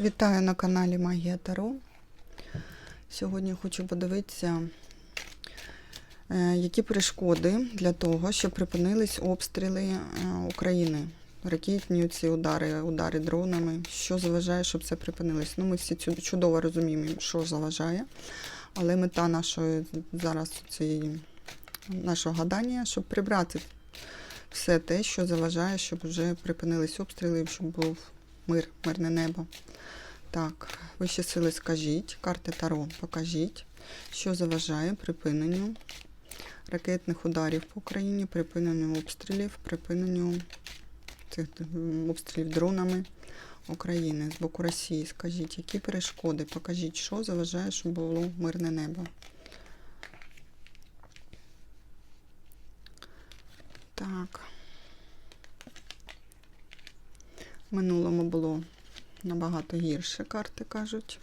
Вітаю на каналі Магія Таро. Сьогодні хочу подивитися, е, які перешкоди для того, щоб припинились обстріли е, України. Ракетні ці удари, удари дронами. Що заважає, щоб це припинилось? Ну, ми всі чудово розуміємо, що заважає. Але мета нашої зараз цієї нашого гадання, щоб прибрати все те, що заважає, щоб вже припинились обстріли, щоб був мир, мирне небо. Так, вищі сили скажіть, карти Таро покажіть, що заважає припиненню ракетних ударів по Україні, припиненню обстрілів, припиненню цих обстрілів дронами України з боку Росії. Скажіть, які перешкоди? Покажіть, що заважає, щоб було мирне небо. Так. В минулому було набагато гірше, карти кажуть.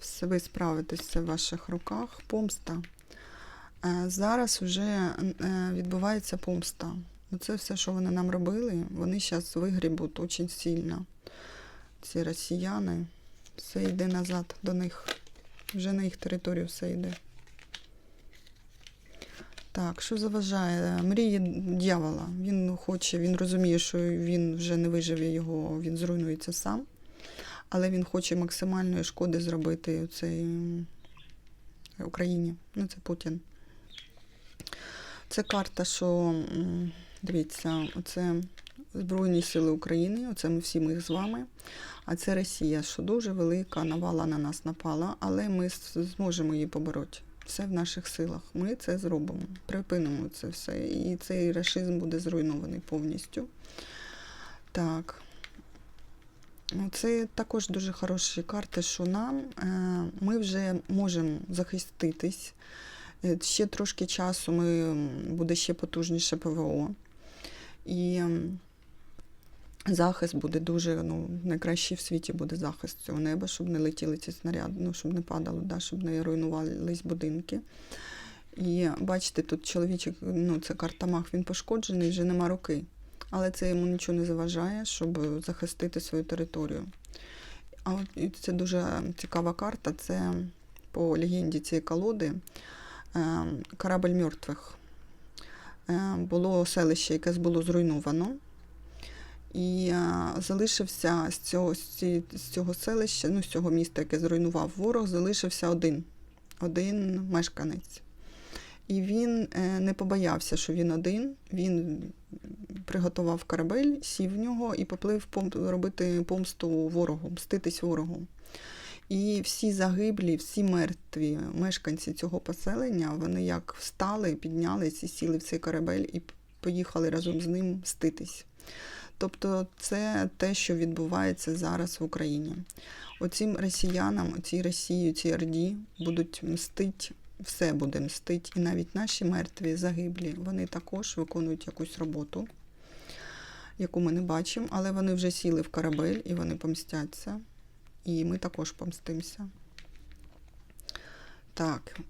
Все ви справитесь, це в ваших руках. Помста. Е, Зараз вже е, відбувається помста. Оце все, що вони нам робили, вони зараз вигрібуть дуже сильно. Ці росіяни. Все йде назад до них. Вже на їх територію все йде. Так, що заважає? Мрії дьявола. Він хоче, він розуміє, що він вже не виживе його, він зруйнується сам. Але він хоче максимальної шкоди зробити цій Україні. Ну, це Путін. Це карта, що дивіться, оце Збройні Сили України, оце ми всі ми з вами. А це Росія, що дуже велика навала на нас напала, але ми зможемо її побороти. Все в наших силах. Ми це зробимо. Припинимо це все. І цей рашизм буде зруйнований повністю. Так. Це також дуже хороші карти, що нам е, ми вже можемо захиститись. Е, Ще трошки часу ми, буде ще потужніше ПВО. І захист буде дуже, ну, найкращий в світі буде захист цього неба, щоб не летіли ці снаряди, ну, щоб не падало, да, щоб не руйнувались будинки. І бачите, тут чоловічок, ну, це карта Мах, він пошкоджений, вже нема руки. Але це йому нічого не заважає, щоб захистити свою територію. А от це дуже цікава карта. Це по легенді цієї колоди е, корабль мертвих. Е, Було селище, яке було зруйновано. І е, залишився з цього, з цього селища, ну, з цього міста, яке зруйнував ворог, залишився один, один мешканець. І він е, не побоявся, що він один. Він приготував корабель, сів в нього і поплив робити помсту ворогу, мститись ворогу. І всі загиблі, всі мертві мешканці цього поселення, вони як встали, піднялись і сіли в цей корабель і поїхали разом з ним мститись. Тобто це те, що відбувається зараз в Україні. Оцім росіянам, оцій Росії, цій Орді будуть мстить, все буде мстить. І навіть наші мертві, загиблі, вони також виконують якусь роботу, яку ми не бачимо, але вони вже сіли в корабель і вони помстяться. І ми також помстимося. Так.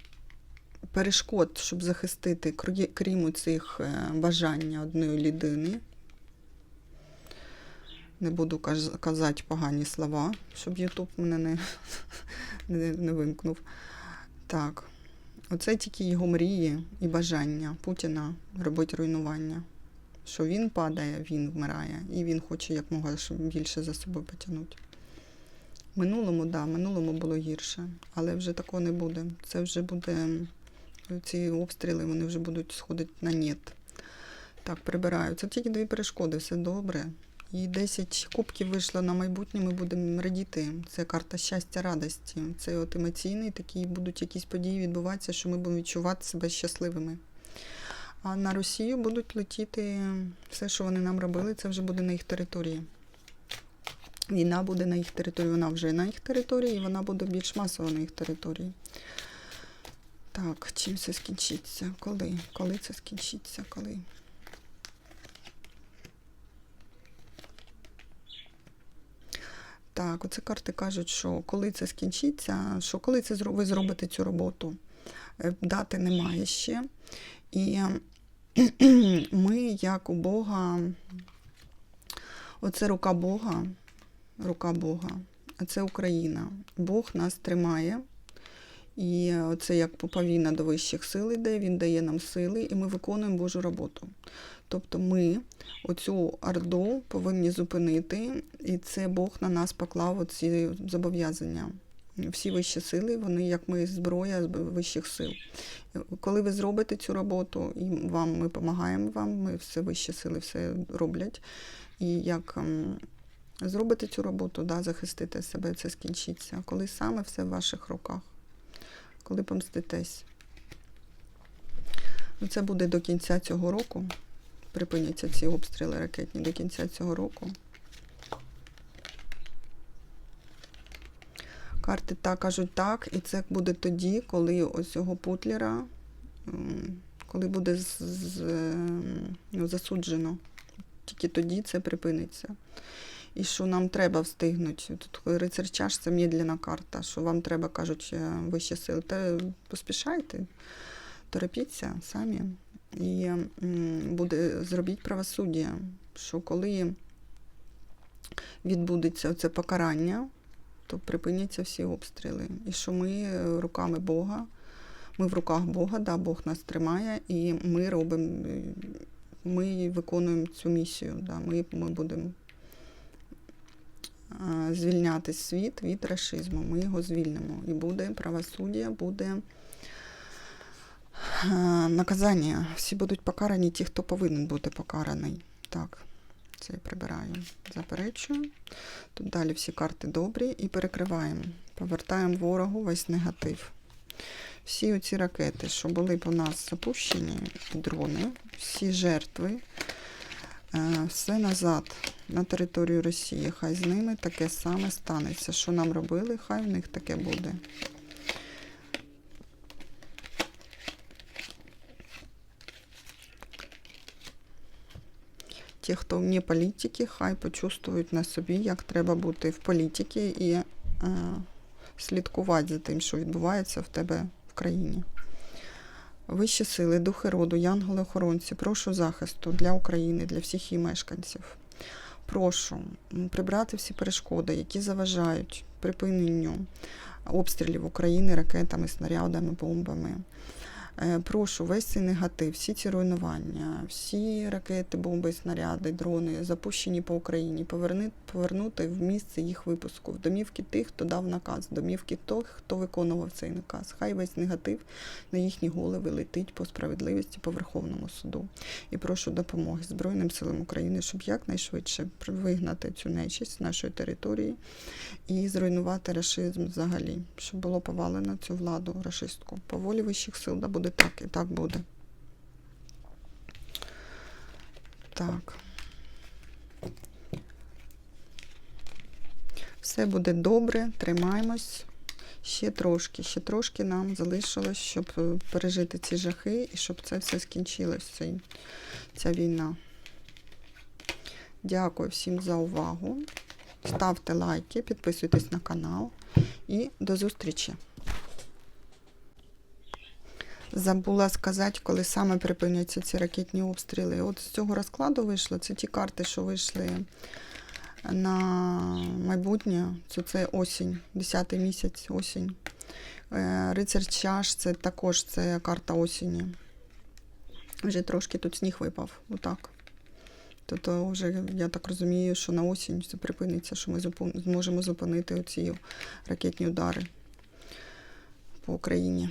Перешкод, щоб захистити, крім цих бажання одної людини, не буду казати погані слова, щоб Ютуб мене не, не, не вимкнув. Так. Оце тільки його мрії і бажання Путіна робити руйнування. Що він падає, він вмирає, і він хоче якмога більше за собою потягнути. Минулому, да, минулому було гірше, але вже такого не буде. Це вже буде, ці обстріли, вони вже будуть сходити на нет. Так, прибираю. Це тільки дві перешкоди, все добре. І 10 кубків вийшло на майбутнє, ми будемо радіти. Це карта щастя, радості. Це от емоційний, такі будуть якісь події відбуватися, що ми будемо відчувати себе щасливими. А на Росію будуть летіти все, що вони нам робили, це вже буде на їх території. Війна буде на їх території, вона вже на їх території, і вона буде більш масово на їх території. Так, чим це скінчиться? Коли? Коли це скінчиться? Коли? Так, оце карти кажуть, що коли це скінчиться, що коли це ви зробите цю роботу, Е, дати немає ще. І ми, як у Бога, оце рука Бога, рука Бога, а це Україна. Бог нас тримає. І це як поповіна до вищих сил іде, він дає нам сили, і ми виконуємо Божу роботу. Тобто ми оцю орду повинні зупинити, і це Бог на нас поклав оці зобов'язання. Всі вищі сили, вони як ми зброя з вищих сил. Коли ви зробите цю роботу, і вам ми допомагаємо вам, ми все вищі сили все роблять. І як ем, зробите цю роботу, да, захистите себе, це скінчиться. Коли саме все в ваших руках, коли помститесь. Ну, Це буде до кінця цього року. Припиняться ці обстріли ракетні до кінця цього року. Карти так кажуть так, і це буде тоді, коли ось цього Путлера, коли буде з, з, ну, засуджено. Тільки тоді це припиниться. І що нам треба встигнути. Тут рицар це медленна карта, що вам треба, кажуть, е, вищі сили. Та поспішайте, торопіться самі. І буде зробіть правосуддя, що коли відбудеться це покарання, то припиняться всі обстріли. І що ми е, руками Бога, ми в руках Бога, да, Бог нас тримає, і ми робимо, е, ми виконуємо цю місію. Да, ми, ми будемо звільняти світ від рашизму. Ми його звільнимо. І буде правосуддя, буде е, наказання. Всі будуть покарані, ті, хто повинен бути покараний. Так, це я прибираю. Заперечую. Тут далі всі карти добрі і перекриваємо. Повертаємо ворогу весь негатив. Всі оці ракети, що були по нас запущені, дрони, всі жертви, е, все назад на територію Росії. Хай з ними таке саме станеться. Що нам робили, хай в них таке буде. Ті, хто вне політики, хай почувствують на собі, як треба бути в політиці і е, слідкувати за тим, що відбувається в тебе в країні. Вищі сили, духи роду, янголи-охоронці, прошу захисту для України, для всіх її мешканців. Прошу прибрати всі перешкоди, які заважають припиненню обстрілів України ракетами, снарядами, бомбами. Е, Прошу весь цей негатив, всі ці руйнування, всі ракети, бомби, снаряди, дрони, запущені по Україні, поверни, повернути в місце їх випуску, в домівки тих, хто дав наказ, в домівки тих, хто виконував цей наказ. Хай весь негатив на їхні голови летить по справедливості по Верховному суду. І прошу допомоги Збройним силам України, щоб якнайшвидше вигнати цю нечисть з нашої території і зруйнувати рашизм взагалі, щоб було повалено цю владу рашистську. По волі вищих сил да буде так і так буде. Так. Все буде добре, тримаємось. Ще трошки, ще трошки нам залишилось, щоб е, пережити ці жахи і щоб це все скінчилось, ця війна. Дякую всім за увагу. Ставте лайки, підписуйтесь на канал і до зустрічі. Забула сказати, коли саме припиняться ці ракетні обстріли. От з цього розкладу вийшло. Це ті карти, що вийшли на майбутнє. Це, це осінь, 10 місяць, осінь. Е, Рицар чаш це також це карта осені. Вже трошки тут сніг випав. Отак. Тобто, вже я так розумію, що на осінь це припиниться, що ми зможемо зупинити оці ракетні удари по Україні.